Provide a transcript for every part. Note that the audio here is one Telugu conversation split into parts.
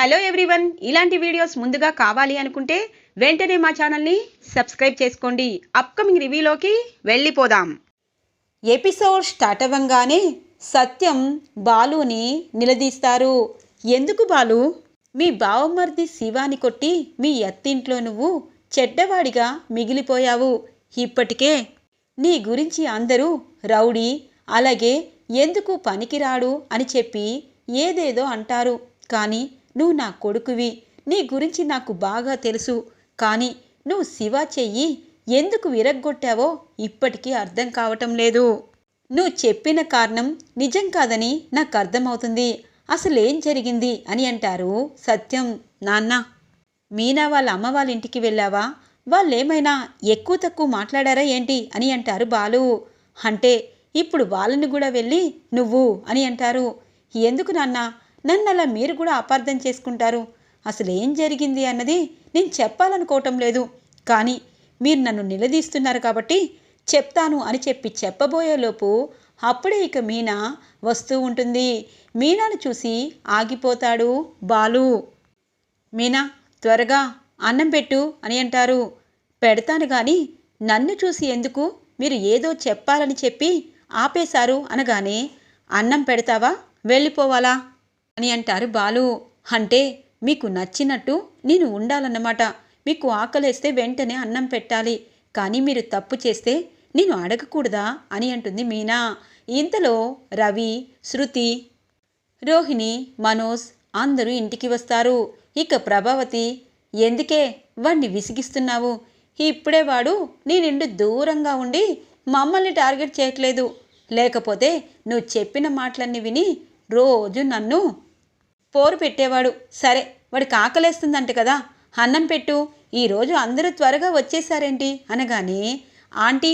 Hello everyone. ఇలాంటి వీడియోస్ ముందుగా కావాలి అనుకుంటే వెంటనే మా ఛానల్ని సబ్స్క్రైబ్ చేసుకోండి. అప్కమింగ్ రివ్యూలోకి వెళ్ళిపోదాం. ఎపిసోడ్ స్టార్ట్ అవ్వంగానే సత్యం బాలుని నిలదీస్తారు. ఎందుకు బాలు? మీ బావమర్ది శివాని కొట్టి మీ అత్తింట్లో నువ్వు చెడ్డవాడిగా మిగిలిపోయావు. ఇప్పటికే నీ గురించి అందరూ రౌడీ అలాగే ఎందుకు పనికిరాడు అని చెప్పి ఏదేదో అంటారు. కానీ నువ్వు నా కొడుకువి. నీ గురించి నాకు బాగా తెలుసు. కానీ నువ్వు శివ చెయ్యి. ఎందుకు విరగ్గొట్టావో ఇప్పటికీ అర్థం కావటం లేదు. నువ్వు చెప్పిన కారణం నిజం కాదని నాకు అర్థమవుతుంది. అసలేం జరిగింది అని అంటారు సత్యం. నాన్న మీనా వాళ్ళ అమ్మ వాళ్ళ ఇంటికి వెళ్ళావా? వాళ్ళేమైనా ఎక్కువ తక్కువ మాట్లాడారా ఏంటి అని అంటారు బాలు. అంటే ఇప్పుడు వాళ్ళని కూడా వెళ్ళి నువ్వు అని అంటారు. ఎందుకు నాన్న? నన్ను అలా మీరు కూడా అపార్థం చేసుకుంటారు. అసలు ఏం జరిగింది అన్నది నేను చెప్పాలనుకోవటం లేదు. కానీ మీరు నన్ను నిలదీస్తున్నారు కాబట్టి చెప్తాను అని చెప్పి చెప్పబోయేలోపు అప్పుడే ఇక మీనా వస్తూ ఉంటుంది. మీనాను చూసి ఆగిపోతాడు బాలు. మీనా త్వరగా అన్నం పెట్టు అని అంటారు. పెడతాను కానీ నన్ను చూసి ఎందుకు మీరు ఏదో చెప్పాలని చెప్పి ఆపేశారు అనగానే అన్నం పెడతావా? వెళ్ళిపోవాలా? అని అంటారు బాలు. అంటే మీకు నచ్చినట్టు నేను ఉండాలన్నమాట. మీకు ఆకలేస్తే వెంటనే అన్నం పెట్టాలి. కానీ మీరు తప్పు చేస్తే నేను అడగకూడదా అని అంటుంది మీనా. ఇంతలో రవి శృతి రోహిణి మనోజ్ అందరూ ఇంటికి వస్తారు. ఇక ప్రభావతి ఎందుకే? వాణ్ణి విసిగిస్తున్నావు? ఇప్పుడే వాడు నీ నిండు దూరంగా ఉండి మమ్మల్ని టార్గెట్ చేయట్లేదు. లేకపోతే నువ్వు చెప్పిన మాటలన్నీ విని రోజు నన్ను పోరు పెట్టేవాడు. సరే వాడికి ఆకలేస్తుందంట కదా. అన్నం పెట్టు. ఈరోజు అందరూ త్వరగా వచ్చేసారేంటి? అనగానే ఆంటీ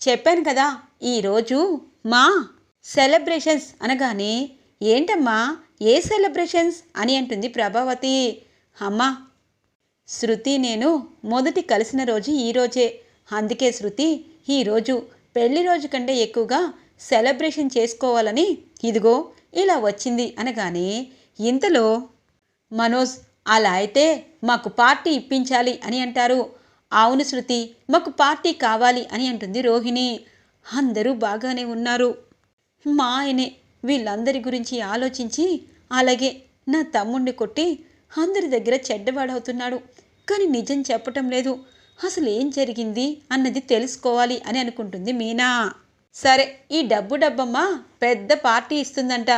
చెప్పాను కదా ఈరోజు మా సెలబ్రేషన్స్. అనగానే ఏంటమ్మా ఏ సెలబ్రేషన్స్? అని అంటుంది ప్రభావతి. అమ్మా శృతి నేను మొదటి కలిసిన రోజు ఈరోజే అందుకే శృతి ఈరోజు పెళ్ళి రోజు కంటే ఎక్కువగా సెలబ్రేషన్ చేసుకోవాలని ఇదిగో ఇలా వచ్చింది అనగానే ఇంతలో మనోజ్ అలా అయితే మాకు పార్టీ ఇప్పించాలి అని అంటారు. అవును శృతి మాకు పార్టీ కావాలి అని అంటుంది రోహిణి. అందరూ బాగానే ఉన్నారు. మా ఆయనే వీళ్ళందరి గురించి ఆలోచించి అలాగే నా తమ్ముణ్ణి కొట్టి అందరి దగ్గర చెడ్డవాడవుతున్నాడు. కానీ నిజం చెప్పటం లేదు. అసలు ఏం జరిగింది అన్నది తెలుసుకోవాలి అని అనుకుంటుంది మీనా. సరే ఈ డబ్బు డబ్బమ్మ పెద్ద పార్టీ ఇస్తుందంట.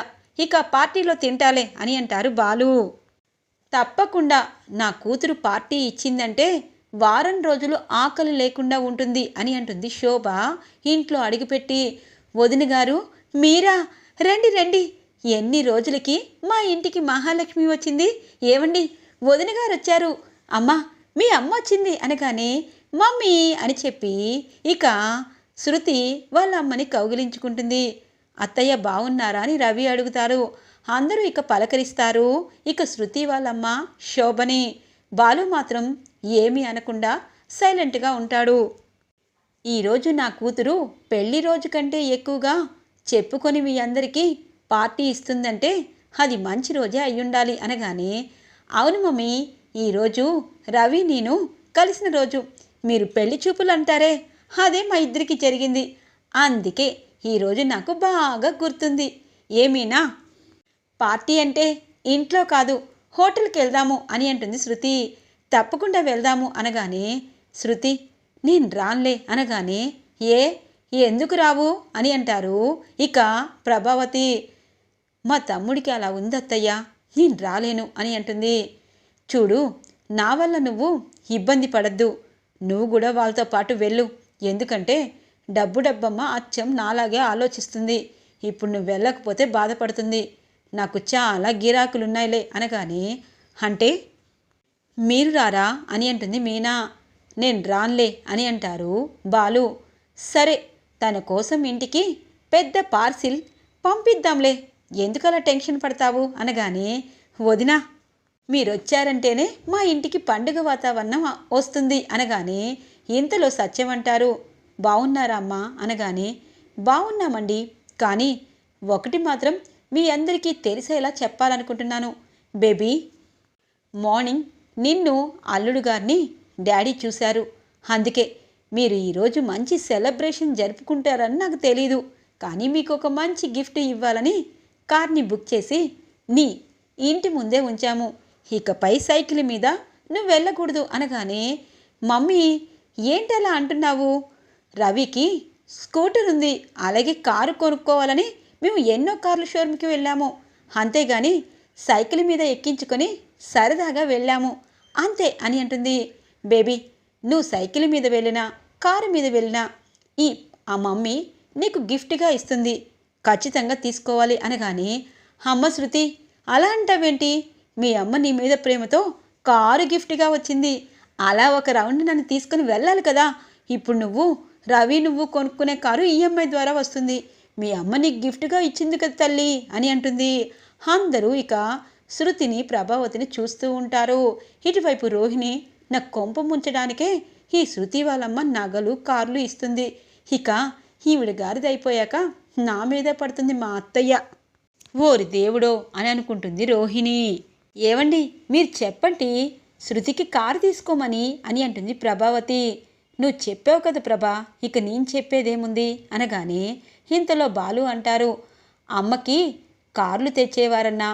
ఇక పార్టీలో తింటాలే అని అంటారు బాలు. తప్పకుండా నా కూతురు పార్టీ ఇచ్చిందంటే వారం రోజులు ఆకలి లేకుండా ఉంటుంది అని అంటుంది శోభ ఇంట్లో అడుగుపెట్టి. వదిన గారు మీరా రండి రండి. ఎన్ని రోజులకి మా ఇంటికి మహాలక్ష్మి వచ్చింది? ఏమండి వదిన గారు వచ్చారు. అమ్మా మీ అమ్మ వచ్చింది అనగానే మమ్మీ అని చెప్పి ఇక శృతి వాళ్ళ అమ్మని కౌగిలించుకుంటుంది. అత్తయ్య బాగున్నారా అని రవి అడుగుతారు. అందరూ ఇక పలకరిస్తారు. ఇక శృతి వాళ్ళమ్మ శోభని. బాలు మాత్రం ఏమీ అనకుండా సైలెంట్గా ఉంటాడు. ఈరోజు నా కూతురు పెళ్ళి రోజు కంటే ఎక్కువగా చెప్పుకొని మీ అందరికీ పార్టీ ఇస్తుందంటే అది మంచి రోజే అయ్యుండాలి అనగానే అవును మమ్మీ ఈరోజు రవి నేను కలిసిన రోజు మీరు పెళ్ళి చూపులు అంటారే అదే మా ఇద్దరికి జరిగింది. అందుకే ఈరోజు నాకు బాగా గుర్తుంది. ఏమీనా? పార్టీ అంటే ఇంట్లో కాదు హోటల్కి వెళ్దాము అని అంటుంది శృతి. తప్పకుండా వెళ్దాము అనగానే శృతి నేను రాన్లే అనగానే ఏ ఎందుకు రావు అని అంటారు. ఇక ప్రభావతి మా తమ్ముడికి అలా ఉందత్తయ్యా నేను రాలేను అని అంటుంది. చూడు నా వల్ల నువ్వు ఇబ్బంది పడద్దు. నువ్వు కూడా వాళ్ళతో పాటు వెళ్ళు. ఎందుకంటే డబ్బు డబ్బమ్మ అచ్చం నాలాగే ఆలోచిస్తుంది. ఇప్పుడు నువ్వు వెళ్ళకపోతే బాధపడుతుంది. నాకు చాలా గిరాకులున్నాయిలే అనగానే అంటే మీరు రారా అని అంటుంది మీనా. నేను రాన్లే అని అంటారు బాలు. సరే తన కోసం ఇంటికి పెద్ద పార్సిల్ పంపిద్దాంలే. ఎందుకలా టెన్షన్ పడతావు అనగానే వదినా మీరొచ్చారంటేనే మా ఇంటికి పండుగ వాతావరణం వస్తుంది అనగానే ఇంతలో సత్యం అంటారు బాగున్నారా అమ్మా? అనగానే బాగున్నామండి కానీ ఒకటి మాత్రం మీ అందరికీ తెలిసేలా చెప్పాలనుకుంటున్నాను. బేబీ మార్నింగ్ నిన్ను అల్లుడు గారిని డాడీ చూశారు. అందుకే మీరు ఈరోజు మంచి సెలబ్రేషన్ జరుపుకుంటారని నాకు తెలీదు. కానీ మీకు ఒక మంచి గిఫ్ట్ ఇవ్వాలని కార్ని బుక్ చేసి నీ ఇంటి ముందే ఉంచాము. ఇకపై సైకిల్ మీద నువ్వు వెళ్ళకూడదు. అనగానే మమ్మీ ఏంటలా అంటున్నావు? రవికి స్కూటర్ ఉంది అలాగే కారు కొనుక్కోవాలని మేము ఎన్నో కార్ల షోరూమ్కి వెళ్ళాము. అంతేగాని సైకిల్ మీద ఎక్కించుకొని సరదాగా వెళ్ళాము. అంతే అని అంటుంది. బేబీ నువ్వు సైకిల్ మీద వెళ్ళినా కారు మీద వెళ్ళినా ఈ ఆ మమ్మీ నీకు గిఫ్ట్గా ఇస్తుంది. ఖచ్చితంగా తీసుకోవాలి అనగానే అమ్మ శృతి అలా అంటావేంటి? మీ అమ్మ నీ మీద ప్రేమతో కారు గిఫ్ట్గా వచ్చింది. అలా ఒక రౌండ్ నన్ను తీసుకుని వెళ్ళాలి కదా. ఇప్పుడు నువ్వు రవి నువ్వు కొనుక్కునే కారు ఈఎంఐ ద్వారా వస్తుంది. మీ అమ్మ నీకు గిఫ్ట్గా ఇచ్చింది కదా తల్లి అని అంటుంది. అందరూ ఇక శృతిని ప్రభావతిని చూస్తూ ఉంటారు. ఇటువైపు రోహిణి నా కొంప ముంచడానికే ఈ శృతి వాళ్ళమ్మ నగలు కార్లు ఇస్తుంది. ఇక ఈవిడ గారిది అయిపోయాక నా మీదే పడుతుంది మా అత్తయ్య. ఓరి దేవుడో అని అనుకుంటుంది రోహిణి. ఏవండి మీరు చెప్పండి శృతికి కారు తీసుకోమని అని అంటుంది ప్రభావతి. నువ్వు చెప్పావు కదా ప్రభా ఇక నేను చెప్పేదేముంది? అనగానే ఇంతలో బాలు అంటారు. అమ్మకి కార్లు తెచ్చేవారన్నా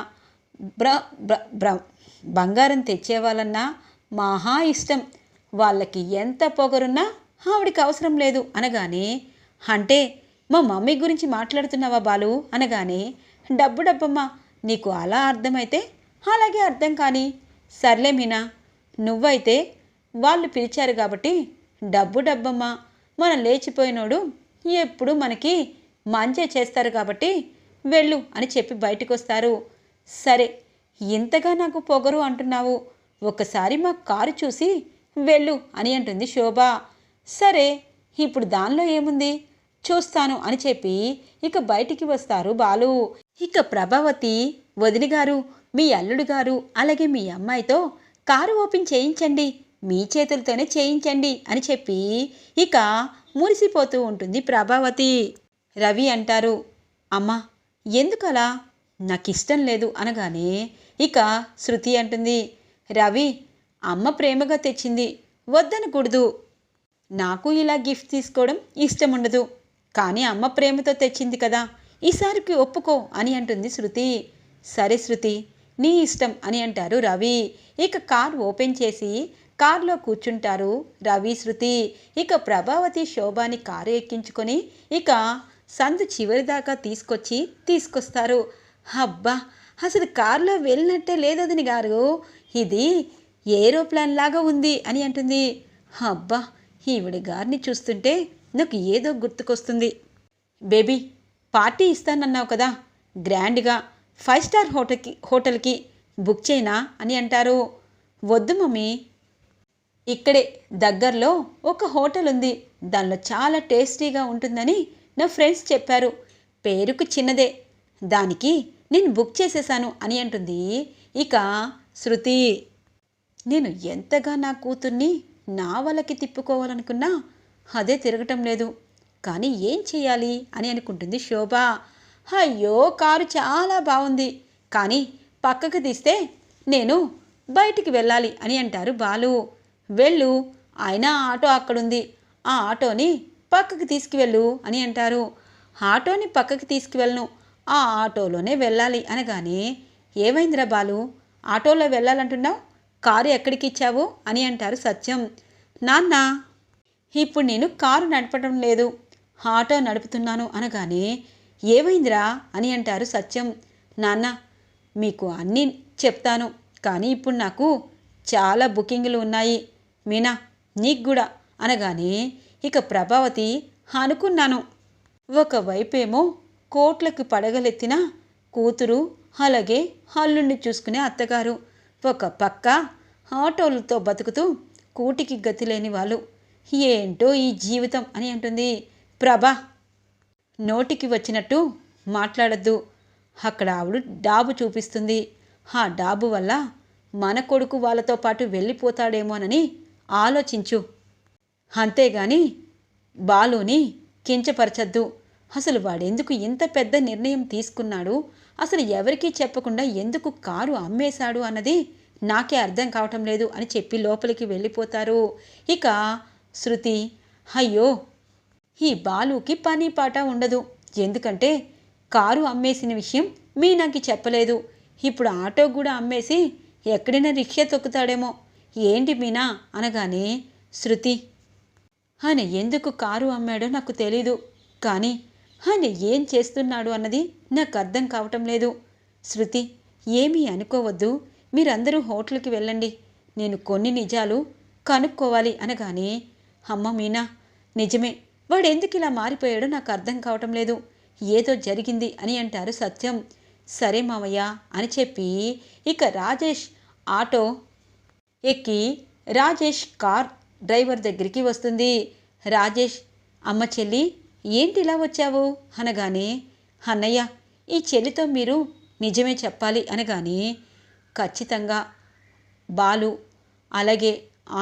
బ్ర బ్ర బ్ర బంగారం తెచ్చేవాళ్ళన్నా మహా ఇష్టం. వాళ్ళకి ఎంత పొగరున్నా ఆవిడికి అవసరం లేదు. అనగానే అంటే మా మమ్మీ గురించి మాట్లాడుతున్నావా బాలు? అనగానే డబ్బు డబ్బమ్మా నీకు అలా అర్థమైతే అలాగే అర్థం కానీ. సర్లే మీనా నువ్వైతే వాళ్ళు పిలిచారు కాబట్టి డబ్బు డబ్బమ్మా మనం లేచిపోయినోడు ఎప్పుడు మనకి మంచి చేస్తారు కాబట్టి వెళ్ళు అని చెప్పి బయటకు వస్తారు సరే ఇంతగా నాకు పొగరు అంటున్నావు. ఒకసారి మా కారు చూసి వెళ్ళు అని అంటుంది శోభ. సరే ఇప్పుడు దానిలో ఏముంది? చూస్తాను అని చెప్పి ఇక బయటికి వస్తారు బాలు. ఇక ప్రభావతి వదిలిగారు మీ అల్లుడు గారు అలాగే మీ అమ్మాయితో కారు ఓపెన్ చేయించండి మీ చేతులతోనే చేయించండి అని చెప్పి ఇక మురిసిపోతూ ఉంటుంది ప్రభావతి. రవి అంటారు అమ్మా ఎందుకలా? నాకు ఇష్టం లేదు అనగానే ఇక శృతి అంటుంది రవి అమ్మ ప్రేమగా తెచ్చింది వద్దనకూడదు. నాకు ఇలా గిఫ్ట్ తీసుకోవడం ఇష్టం ఉండదు కానీ అమ్మ ప్రేమతో తెచ్చింది కదా ఈసారికి ఒప్పుకో అని అంటుంది శృతి. సరే శృతి నీ ఇష్టం అని అంటారు రవి. ఇక కార్ ఓపెన్ చేసి కార్లో కూర్చుంటారు రవి శృతి. ఇక ప్రభావతి శోభాని కారు ఎక్కించుకొని ఇక సందు చివరి దాకా తీసుకొచ్చి తీసుకొస్తారు. అబ్బా! అసలు కారులో వెళ్ళినట్టే లేదదిని గారు. ఇది ఏరోప్లాన్ లాగా ఉంది అని అంటుంది. అబ్బా! ఈవిడ గారిని చూస్తుంటే నాకు ఏదో గుర్తుకొస్తుంది. బేబీ పార్టీ ఇస్తానన్నావు కదా. గ్రాండ్గా ఫైవ్ స్టార్ హోటల్కి హోటల్కి బుక్ చేయనా అని అంటారు. వద్దు మమ్మీ. ఇక్కడే దగ్గరలో ఒక హోటల్ ఉంది. దానిలో చాలా టేస్టీగా ఉంటుందని నా ఫ్రెండ్స్ చెప్పారు. పేరుకు చిన్నదే. దానికి నేను బుక్ చేసేసాను అని అంటుంది. ఇక శృతి నేను ఎంతగా నా కూతుర్ని నా వాళ్ళకి తిప్పుకోవాలనుకున్నా అదే తిరగటం లేదు. కానీ ఏం చేయాలి అని అనుకుంటుంది శోభ. అయ్యో కారు చాలా బాగుంది. కానీ పక్కకు తీస్తే నేను బయటికి వెళ్ళాలి అని అంటారు బాలు. వెళ్ళు ఆయన ఆటో అక్కడుంది. ఆ ఆటోని పక్కకి తీసుకువెళ్ళు అని అంటారు. ఆటోని పక్కకి తీసుకువెళ్ళను. ఆ ఆటోలోనే వెళ్ళాలి అనగానే ఏమైందిరా బాలు? ఆటోలో వెళ్ళాలంటున్నావు? కారు ఎక్కడికి ఇచ్చావు? అని అంటారు సత్యం. నాన్న ఇప్పుడు నేను కారు నడపడం లేదు. ఆటో నడుపుతున్నాను అనగానే ఏమైందిరా అని అంటారు సత్యం. నాన్న మీకు అన్నీ చెప్తాను కానీ ఇప్పుడు నాకు చాలా బుకింగ్లు ఉన్నాయి. మీనా నీకు కూడా అనగానే ఇక ప్రభావతి అనుకున్నాను. ఒకవైపేమో కోట్లకు పడగలెత్తిన కూతురు అలాగే హల్లుండి చూసుకునే అత్తగారు. ఒక పక్క ఆటోలతో బతుకుతూ కూటికి గతి లేని వాళ్ళు. ఏంటో ఈ జీవితం అని అంటుంది ప్రభా. నోటికి వచ్చినట్టు మాట్లాడద్దు. అక్కడ ఆవిడ డాబు చూపిస్తుంది. ఆ డాబు వల్ల మన కొడుకు వాళ్ళతో పాటు వెళ్ళిపోతాడేమోనని ఆలోచించు. అంతేగాని బాలుని కించపరచద్దు. అసలు వాడెందుకు ఇంత పెద్ద నిర్ణయం తీసుకున్నాడు? అసలు ఎవరికీ చెప్పకుండా ఎందుకు కారు అమ్మేశాడు అన్నది నాకే అర్థం కావటం లేదు అని చెప్పి లోపలికి వెళ్ళిపోతారు. ఇక శృతి అయ్యో ఈ బాలుకి పని పాట ఉండదు. ఎందుకంటే కారు అమ్మేసిన విషయం మీ నాకు చెప్పలేదు. ఇప్పుడు ఆటో కూడా అమ్మేసి ఎక్కడైనా రిక్షా తొక్కుతాడేమో. ఏంటి మీనా? అనగానే శృతి ఆయన ఎందుకు కారు అమ్మాడో నాకు తెలీదు. కానీ ఆయన ఏం చేస్తున్నాడు అన్నది నాకు అర్థం కావటం లేదు. శృతి ఏమీ అనుకోవద్దు. మీరందరూ హోటల్కి వెళ్ళండి. నేను కొన్ని నిజాలు కనుక్కోవాలి అనగానే అమ్మ మీనా నిజమే. వాడు ఎందుకు ఇలా మారిపోయాడో నాకు అర్థం కావటం లేదు. ఏదో జరిగింది అని అంటారు సత్యం. సరే మామయ్య అని చెప్పి ఇక రాజేష్ ఆటో ఎక్కి రాజేష్ కార్ డ్రైవర్ దగ్గరికి వస్తుంది. రాజేష్ అమ్మ చెల్లి ఏంటి ఇలా వచ్చావు? అనగానే అన్నయ్య ఈ చెల్లితో మీరు నిజమే చెప్పాలి అనగానే ఖచ్చితంగా బాలు అలాగే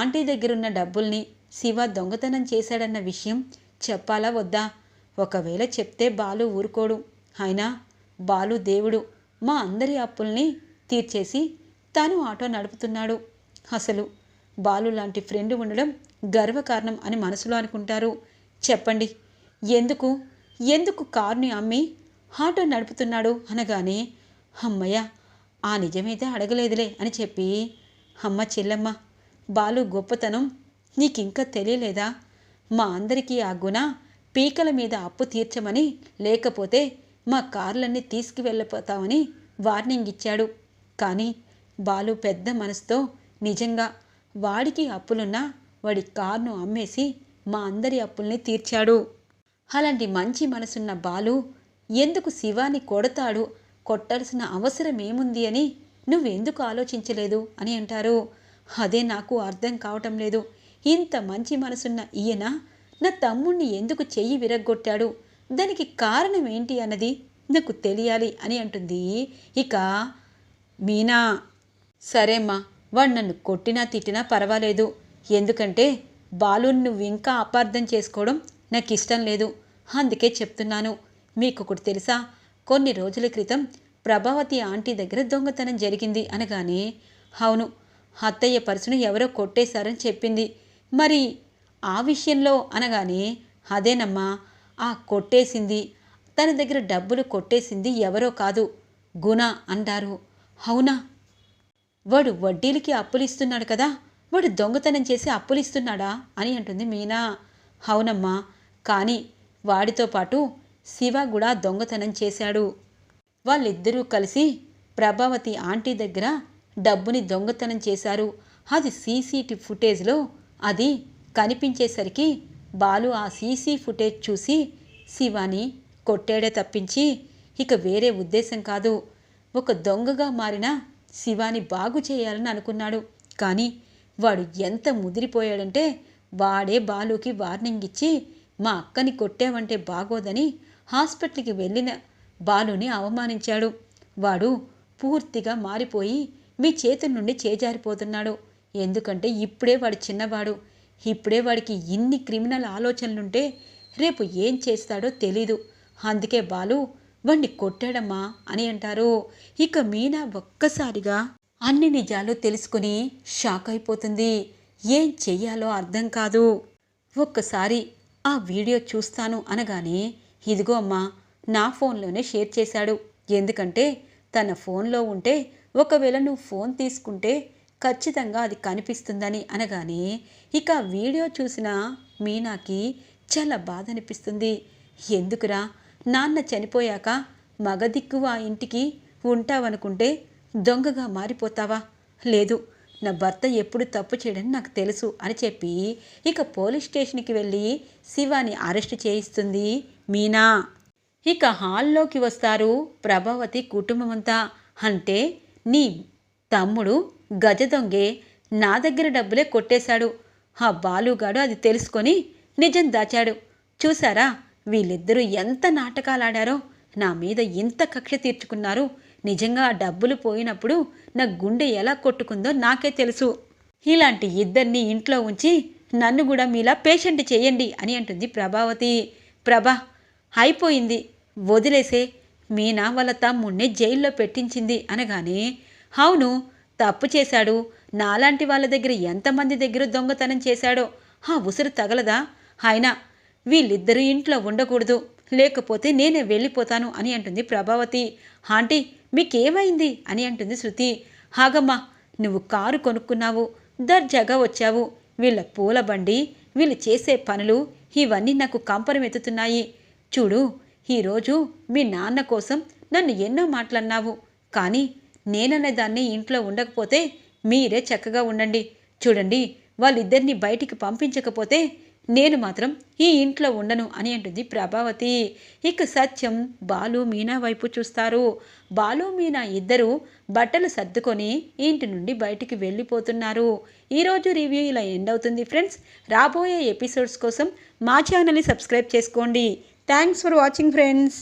ఆంటీ దగ్గరున్న డబ్బుల్ని శివ దొంగతనం చేశాడన్న విషయం చెప్పాలా వద్దా? ఒకవేళ చెప్తే బాలు ఊరుకోడు. అయినా బాలు దేవుడు. మా అందరి అప్పుల్ని తీర్చేసి తాను ఆటో నడుపుతున్నాడు. అసలు బాలు లాంటి ఫ్రెండ్ ఉండడం గర్వకారణం అని మనసులో అనుకుంటారు. చెప్పండి ఎందుకు? ఎందుకు కారుని అమ్మి ఆటో నడుపుతున్నాడు అనగానే అమ్మయ్య ఆ నిజమైతే అడగలేదులే అని చెప్పి అమ్మ చెల్లమ్మ బాలు గొప్పతనం నీకింకా తెలియలేదా? మా అందరికీ ఆ గుణ పీకల మీద అప్పు తీర్చమని లేకపోతే మా కార్లన్నీ తీసుకువెళ్ళిపోతామని వార్నింగ్ ఇచ్చాడు. కానీ బాలు పెద్ద మనసుతో నిజంగా వాడికి అప్పులున్నా వాడి కార్ను అమ్మేసి మా అందరి అప్పుల్ని తీర్చాడు. అలాంటి మంచి మనసున్న బాలు ఎందుకు శివాని కొడతాడు? కొట్టాల్సిన అవసరం ఏముంది అని నువ్వెందుకు ఆలోచించలేదు? అని అంటారు. అదే నాకు అర్థం కావటం లేదు. ఇంత మంచి మనసున్న ఈయన నా తమ్ముణ్ణి ఎందుకు చెయ్యి విరగ్గొట్టాడు? దానికి కారణం ఏంటి అన్నది నాకు తెలియాలి అని అంటుంది. ఇక మీనా సరేమ్మా వాడు నన్ను కొట్టినా తిట్టినా పర్వాలేదు. ఎందుకంటే బాలుని నువ్వు ఇంకా అపార్థం చేసుకోవడం నాకు ఇష్టం లేదు. అందుకే చెప్తున్నాను. మీకు ఒకటి తెలుసా? కొన్ని రోజుల క్రితం ప్రభావతి ఆంటీ దగ్గర దొంగతనం జరిగింది అనగానే అవును అత్తయ్య పర్సును ఎవరో కొట్టేశారని చెప్పింది. మరి ఆ విషయంలో అనగానే అదేనమ్మా ఆ కొట్టేసింది. తన దగ్గర డబ్బులు కొట్టేసింది ఎవరో కాదు గుణ అంటారు. అవునా? వాడు వడ్డీలకి అప్పులిస్తున్నాడు కదా వాడు దొంగతనం చేసి అప్పులిస్తున్నాడా? అని అంటుంది మీనా. అవునమ్మా కానీ వాడితో పాటు శివ కూడా దొంగతనం చేశాడు. వాళ్ళిద్దరూ కలిసి ప్రభావతి ఆంటీ దగ్గర డబ్బుని దొంగతనం చేశారు. అది సీసీటీ ఫుటేజ్లో అది కనిపించేసరికి బాలు ఆ సీసీ ఫుటేజ్ చూసి శివాని కొట్టాడే తప్పించి ఇక వేరే ఉద్దేశం కాదు. ఒక దొంగగా మారిన శివాని బాగు చేయాలని అనుకున్నాడు. కానీ వాడు ఎంత ముదిరిపోయాడంటే వాడే బాలుకి వార్నింగ్ ఇచ్చి మా అక్కని కొట్టావంటే బాగోదని హాస్పిటల్కి వెళ్ళిన బాలుని అవమానించాడు. వాడు పూర్తిగా మారిపోయి మీ చేతుల నుండి చేజారిపోతున్నాడు. ఎందుకంటే ఇప్పుడే వాడు చిన్నవాడు. ఇప్పుడే వాడికి ఇన్ని క్రిమినల్ ఆలోచనలుంటే రేపు ఏం చేస్తాడో తెలీదు. అందుకే బాలు వాణ్ణి కొట్టాడమ్మా అని అంటారు. ఇక మీనా ఒక్కసారిగా అన్ని నిజాలు తెలుసుకుని షాక్ అయిపోతుంది. ఏం చెయ్యాలో అర్థం కాదు. ఒక్కసారి ఆ వీడియో చూస్తాను అనగానే ఇదిగో అమ్మా నా ఫోన్లోనే షేర్ చేశాడు. ఎందుకంటే తన ఫోన్లో ఉంటే ఒకవేళ నువ్వు ఫోన్ తీసుకుంటే ఖచ్చితంగా అది కనిపిస్తుందని అనగానే ఇక వీడియో చూసిన మీనాకి చాలా బాధ అనిపిస్తుంది ఎందుకురా? నాన్న చనిపోయాక మగదిక్కు ఆ ఇంటికి ఉంటావనుకుంటే దొంగగా మారిపోతావా? లేదు నా భర్త ఎప్పుడు తప్పు చేయడని నాకు తెలుసు అని చెప్పి ఇక పోలీస్ స్టేషన్కి వెళ్ళి శివాని అరెస్ట్ చేయిస్తుంది మీనా. ఇక హాల్లోకి వస్తారు ప్రభావతి కుటుంబమంతా. అంటే నీ తమ్ముడు గజ దొంగే నా దగ్గర డబ్బులే కొట్టేశాడు. ఆ బాలుగాడు అది తెలుసుకొని నిజం దాచాడు. చూసారా వీళ్ళిద్దరూ ఎంత నాటకాలాడారో? నా మీద ఇంత కక్ష తీర్చుకున్నారు. నిజంగా ఆ డబ్బులు పోయినప్పుడు నా గుండె ఎలా కొట్టుకుందో నాకే తెలుసు. ఇలాంటి ఇద్దరిని ఇంట్లో ఉంచి నన్ను కూడా మీలా పేషెంట్ చేయండి అని అంటుంది ప్రభావతి. ప్రభా అయిపోయింది. వదిలేసే. మీనా వాళ్ళ తమ్ముణ్ణి జైల్లో పెట్టించింది అనగానే అవును తప్పు చేశాడు. నాలాంటి వాళ్ళ దగ్గర ఎంతమంది దగ్గర దొంగతనం చేశాడో ఆ ఉసురు తగలదా? అయినా వీళ్ళిద్దరూ ఇంట్లో ఉండకూడదు. లేకపోతే నేనే వెళ్ళిపోతాను అని అంటుంది ప్రభావతి. ఆంటీ మీకేమైంది? అని అంటుంది శృతి. హాగమ్మ నువ్వు కారు కొనుక్కున్నావు దర్జాగా వచ్చావు. వీళ్ళ పూల బండి వీళ్ళు చేసే పనులు ఇవన్నీ నాకు కంపరమెత్తుతున్నాయి చూడు ఈరోజు మీ నాన్న కోసం నన్ను ఎన్నో మాటలన్నావు. కానీ నేననే దాన్ని ఇంట్లో ఉండకపోతే మీరే చక్కగా ఉండండి. చూడండి వాళ్ళిద్దరిని బయటికి పంపించకపోతే నేను మాత్రం ఈ ఇంట్లో ఉండను అని అంటుంది ప్రభావతి. ఇక సత్యం బాలు మీనా వైపు చూస్తారు. బాలు మీనా ఇద్దరు బట్టలు సర్దుకొని ఇంటి నుండి బయటికి వెళ్ళిపోతున్నారు. ఈరోజు రివ్యూ ఇలా ఎండ్ అవుతుంది ఫ్రెండ్స్. రాబోయే ఎపిసోడ్స్ కోసం మా ఛానల్ని సబ్స్క్రైబ్ చేసుకోండి. Thanks for watching friends.